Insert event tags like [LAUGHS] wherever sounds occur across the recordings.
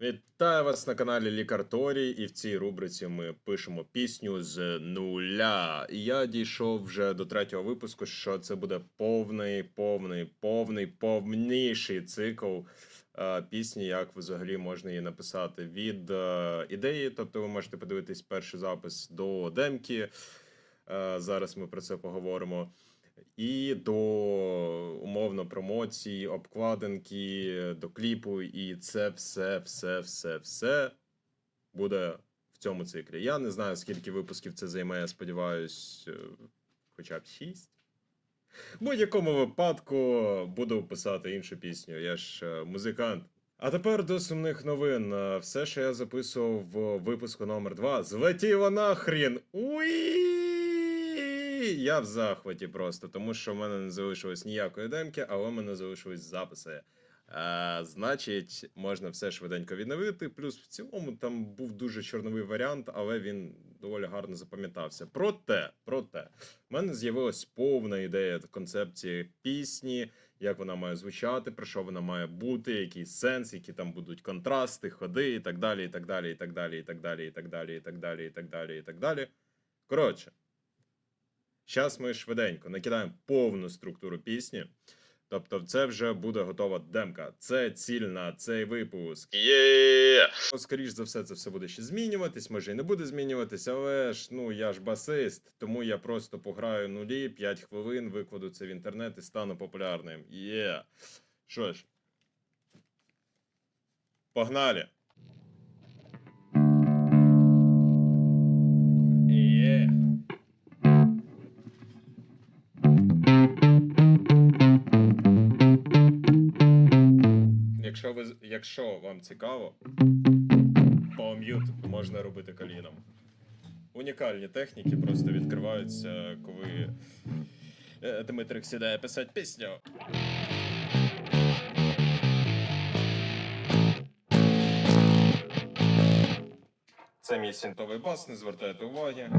Вітаю вас на каналі Лікар Торій, і в цій рубриці ми пишемо пісню з нуля. І я дійшов вже до третього випуску, що це буде повний, повний, повний, повніший цикл е, пісні, як взагалі можна її написати від е, ідеї. Тобто ви можете подивитись перший запис до демки. Е, зараз ми про це поговоримо. І до умовно промоції, обкладинки, до кліпу, і це все, все, все, все буде в цьому циклі. Я не знаю, скільки випусків це займе, я сподіваюсь, е, хоча б шість. В будь-якому випадку буду писати іншу пісню. Я ж е, музикант. А тепер до сумних новин. Е, Все, що я записував в випуску номер 2 злетіло нахрін. Уї! Я в захваті просто, тому що в мене не залишилось ніякої демки, але в мене залишились записи. А, значить, можна все швиденько відновити. Плюс в цілому там був дуже чорновий варіант, але він доволі гарно запам'ятався. Проте, проте, в мене з'явилась повна ідея концепції пісні, як вона має звучати, про що вона має бути, який сенс, які там будуть контрасти, ходи і так далі, і так далі, і так далі, і так далі, і так далі, і так далі, і так далі, і так далі. Коротше. Зараз ми швиденько накидаємо повну структуру пісні. Тобто, це вже буде готова демка. Це ціль на цей випуск. Є! Скоріш за все, це все буде ще змінюватись, може і не буде змінюватись, але ж ну я ж басист, тому я просто пограю нулі 5 хвилин, викладу це в інтернет і стану популярним. Є. Що ж. Погнали! Якщо вам цікаво, пом'ют можна робити коліном. Унікальні техніки просто відкриваються, коли е, Дмитрик сідає писати пісню. Це мій синтовий бас, не звертайте уваги.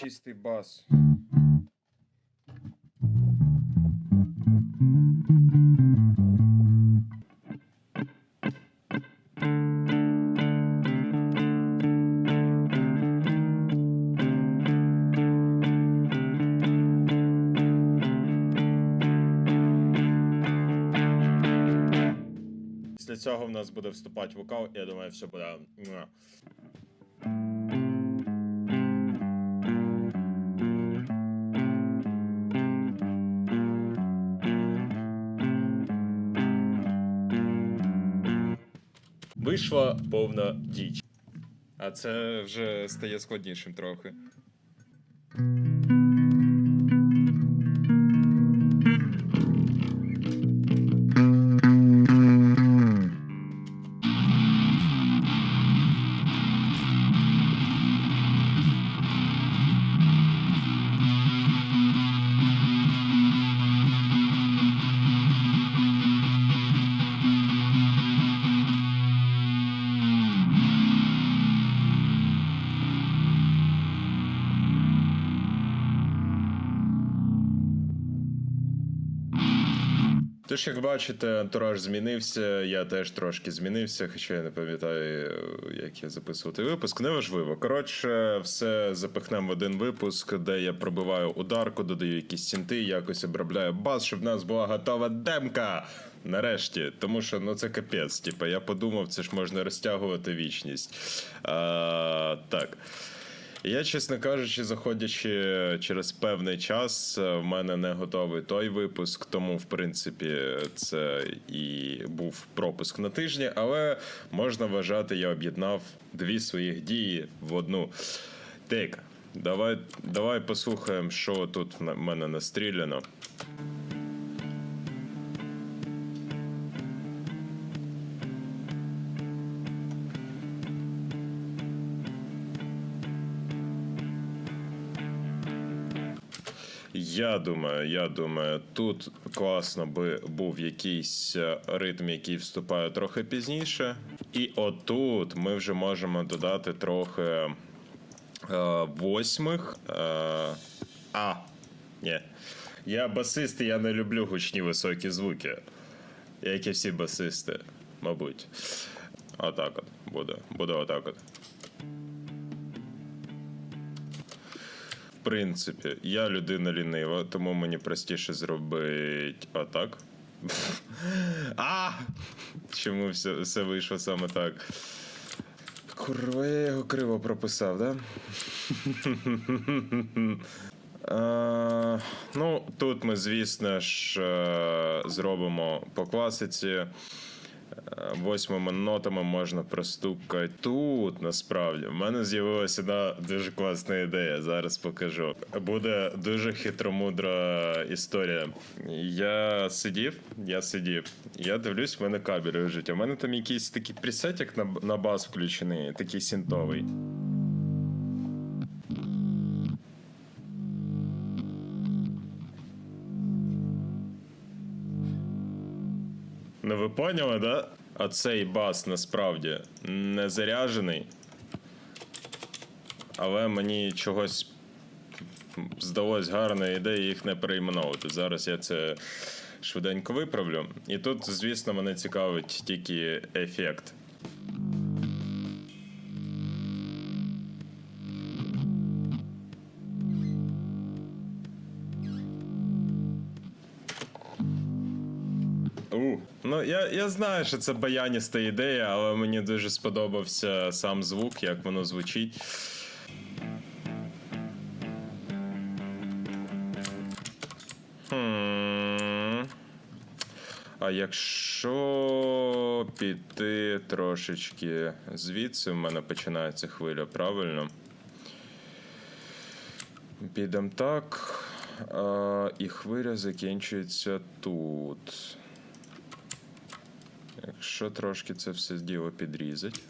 Чистий бас? Після цього в нас буде вступати вокал, і я думаю, все буде. Вийшла повна діч. А це вже стає складнішим трохи. Тож, як бачите, антураж змінився, я теж трошки змінився, хоча я не пам'ятаю, як я записував той випуск. Неважливо. Коротше, все запихнемо в один випуск, де я пробиваю ударку, додаю якісь сінти, якось обробляю бас, щоб в нас була готова демка. Нарешті, тому що ну це капець. Типа, я подумав, це ж можна розтягувати вічність. А, так. Я, чесно кажучи, заходячи через певний час, е, в мене не готовий той випуск, тому в принципі це і був пропуск на тижні, але можна вважати, я об'єднав дві своїх дії в одну. Так, давай, давай послухаємо, що тут в мене настріляно. Я думаю, я думаю, тут класно би був якийсь е, ритм, який вступає трохи пізніше. І отут ми вже можемо додати трохи е, восьмих. Е, а, ні. Я басист, і я не люблю гучні високі звуки. Як і всі басисти, мабуть. Отак от буде. Буде отак от. Принципі, я людина лінива, тому мені простіше зробити отак. [LAUGHS] А! Чому все, все вийшло саме так? Курва, я його криво прописав, да? [LAUGHS] Е, ну, тут ми, звісно ж, е, зробимо по класиці. Восьмими нотами можна простукати. Тут насправді в мене з'явилася одна дуже класна ідея. Зараз покажу. Буде дуже хитромудра історія. Я сидів, я сидів, я дивлюсь, в мене кабель лежить. У мене там якийсь такий пресетик на, на бас включений, такий синтовий. Ви поняли, да? А цей бас насправді не заряджений. Але мені чогось здалось гарна ідея їх не перейменовувати. Зараз я це швиденько виправлю. І тут, звісно, мене цікавить тільки ефект. Я, я знаю, що це баяніста ідея, але мені дуже сподобався сам звук, як воно звучить. А якщо піти трошечки звідси, в мене починається хвиля, правильно? Підемо так. А, і хвиля закінчується тут. Якщо трошки це все діло підрізать.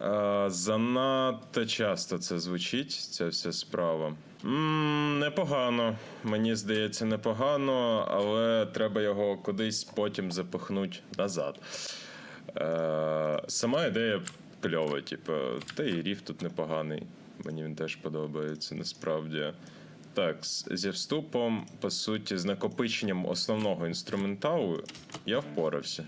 А, занадто часто це звучить, ця вся справа. м непогано. Мені здається, непогано, але треба його кудись потім запихнути назад. Е, сама ідея кльова, типу, та і ріф тут непоганий. Мені він теж подобається насправді. Так, зі вступом, по суті, з накопиченням основного інструменталу я впорався.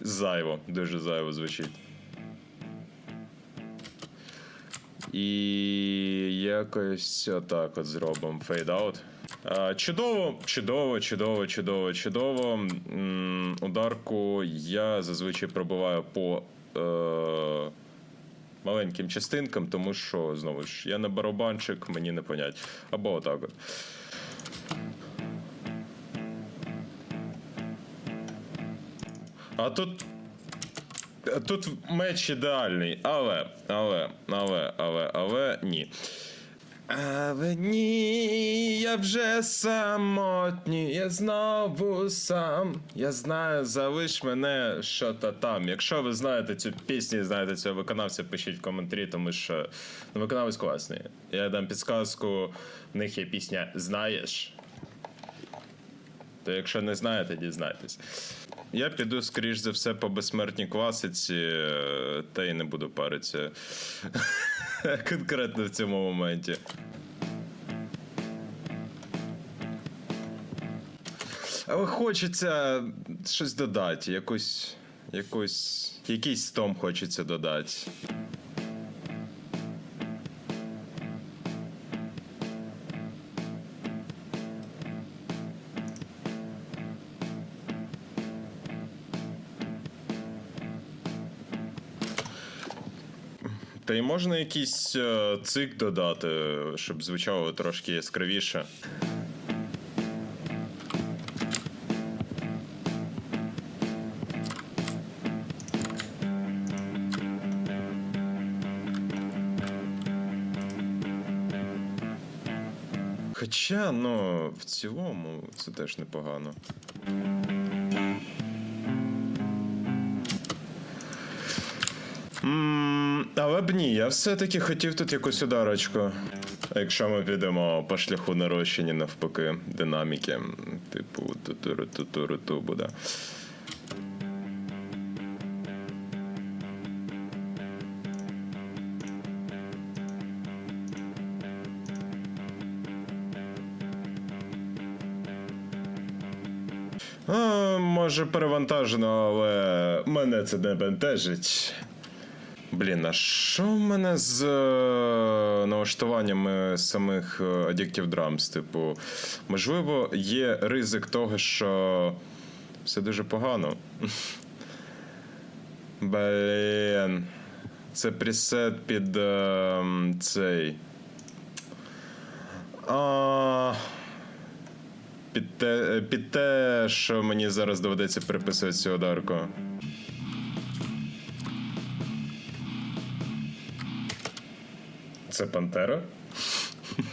Зайво, дуже зайво звучить. І якось отак от зробимо фейдаут. Чудово, чудово, чудово, чудово, чудово. Ударку я зазвичай пробиваю по е, маленьким частинкам, тому що, знову ж, я не барабанчик, мені не понять. Або отак от. А тут Тут меч ідеальний, але, але, але, але, але ні. Але ні, я вже самотній, я знову сам. Я знаю, залиш мене що то там. Якщо ви знаєте цю пісню, знаєте цього виконавця, пишіть в коментарі, тому що ну, виконавець класний. Я дам підсказку, в них є пісня Знаєш. То якщо не знаєте, дізнайтесь. Я піду, скоріш за все, по безсмертній класиці, е, та й не буду паритися [LAUGHS] [LAUGHS] конкретно в цьому моменті. Але хочеться щось додати, якусь, якусь, якийсь стом хочеться додати. Та й можна якийсь е, цик додати, щоб звучало трошки яскравіше. Хоча, ну, в цілому, це теж непогано. Але б ні, я все-таки хотів тут якусь ударочку. Якщо ми підемо по шляху нарощення навпаки динаміки, типу ту-туру-ту-туру-ту буде. Може перевантажено, але мене це не бентежить. Блін, а що в мене з е, налаштуваннями самих е, Addictive Drums? Типу, можливо, є ризик того, що все дуже погано. [LAUGHS] Блін. Це пресет під е, цей. А, під, те, під те, що мені зараз доведеться переписувати цю ударку. Це Пантера? [LAUGHS]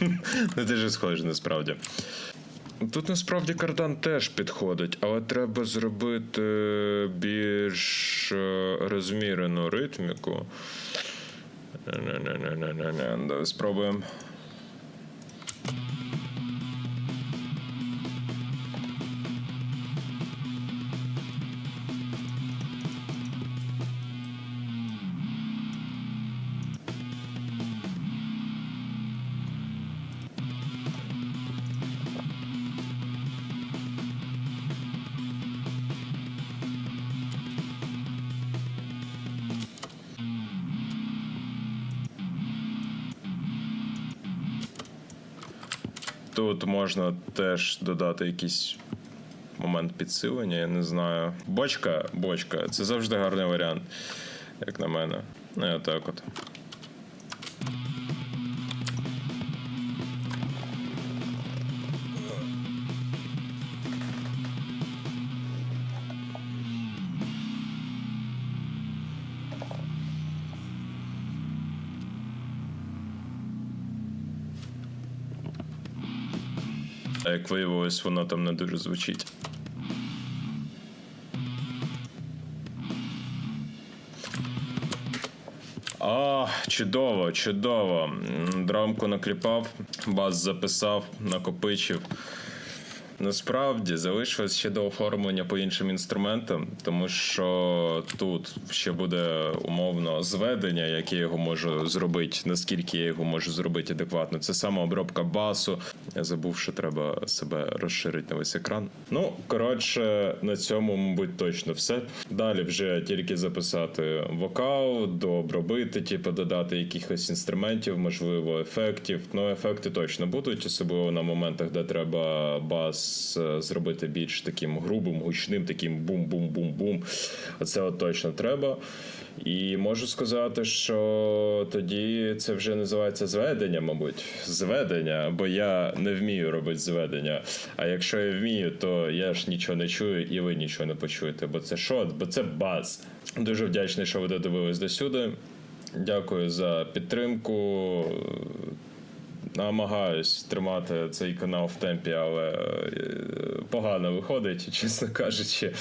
Ну, Дуже схоже, насправді. Тут насправді кардан теж підходить, але треба зробити більш е, розмірену ритміку. Не-не-не-не-не-не. Спробуємо. Тут можна теж додати якийсь момент підсилення, я не знаю. Бочка, бочка, це завжди гарний варіант, як на мене. Ну, і отак от. Як виявилось, воно там не дуже звучить. А, чудово, чудово. Драмку накліпав, бас записав, накопичив. Насправді залишилось ще до оформлення по іншим інструментам, тому що тут ще буде умовно зведення, яке я його можу зробити, наскільки я його можу зробити адекватно. Це саме обробка басу. Я забув, що треба себе розширити на весь екран. Ну коротше, на цьому, мабуть, точно все. Далі вже тільки записати вокал, дообробити, типу додати якихось інструментів, можливо, ефектів. Ну, ефекти точно будуть, особливо на моментах, де треба бас зробити більш таким грубим, гучним, таким бум-бум-бум-бум. Оце от точно треба. І можу сказати, що тоді це вже називається зведення, мабуть. Зведення, бо я не вмію робити зведення. А якщо я вмію, то я ж нічого не чую і ви нічого не почуєте. Бо це що? Бо це бас. Дуже вдячний, що ви додивились до сюди. Дякую за підтримку. Намагаюсь тримати цей канал в темпі, але е, погано виходить, чесно кажучи,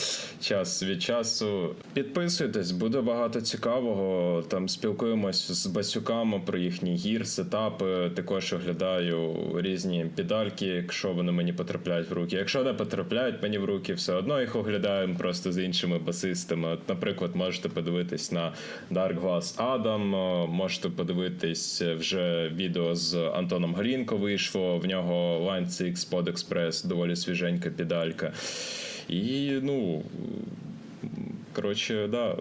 час від часу. Підписуйтесь, буде багато цікавого. Там спілкуємось з басюками про їхні гір, сетапи. Також оглядаю різні педальки, якщо вони мені потрапляють в руки. Якщо не потрапляють мені в руки, все одно їх оглядаємо просто з іншими басистами. От, наприклад, можете подивитись на Dark Glass Adam, е, можете подивитись вже відео з Антоном Горінко вийшло. В нього Line 6 Pod Express, доволі свіженька педалька. І ну. Коротше, да,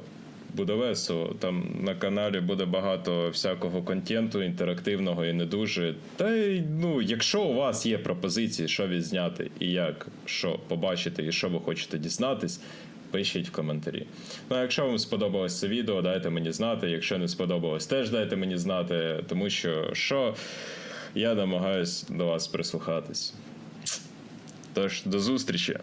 буде весело. Там на каналі буде багато всякого контенту, інтерактивного і не дуже. Та ну, якщо у вас є пропозиції, що відзняти і як, що побачити, і що ви хочете дізнатись. Пишіть в коментарі. Ну, а якщо вам сподобалось це відео, дайте мені знати. Якщо не сподобалось, теж дайте мені знати, тому що що я намагаюсь до вас прислухатись. Тож, до зустрічі!